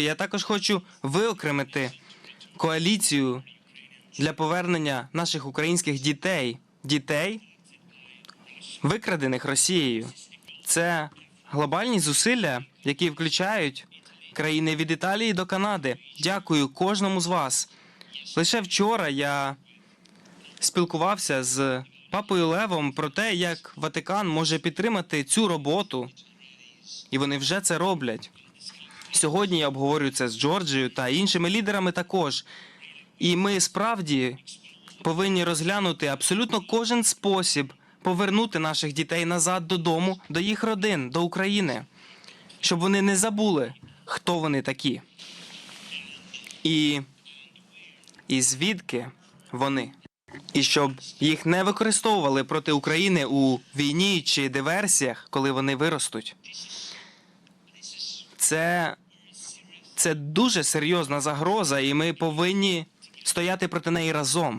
Я також хочу виокремити коаліцію для повернення наших українських дітей, дітей, викрадених Росією. Це глобальні зусилля, які включають країни від Італії до Канади. Дякую кожному з вас. Лише вчора я спілкувався з папою Левом про те, як Ватикан може підтримати цю роботу, і вони вже це роблять. Сьогодні я обговорюю це з Джорджією та іншими лідерами також. І ми справді повинні розглянути абсолютно кожен спосіб повернути наших дітей назад додому, до їх родин, до України, щоб вони не забули, хто вони такі. І, і звідки вони. І щоб їх не використовували проти України у війні чи диверсіях, коли вони виростуть. Це, це дуже серйозна загроза, і ми повинні стояти проти неї разом.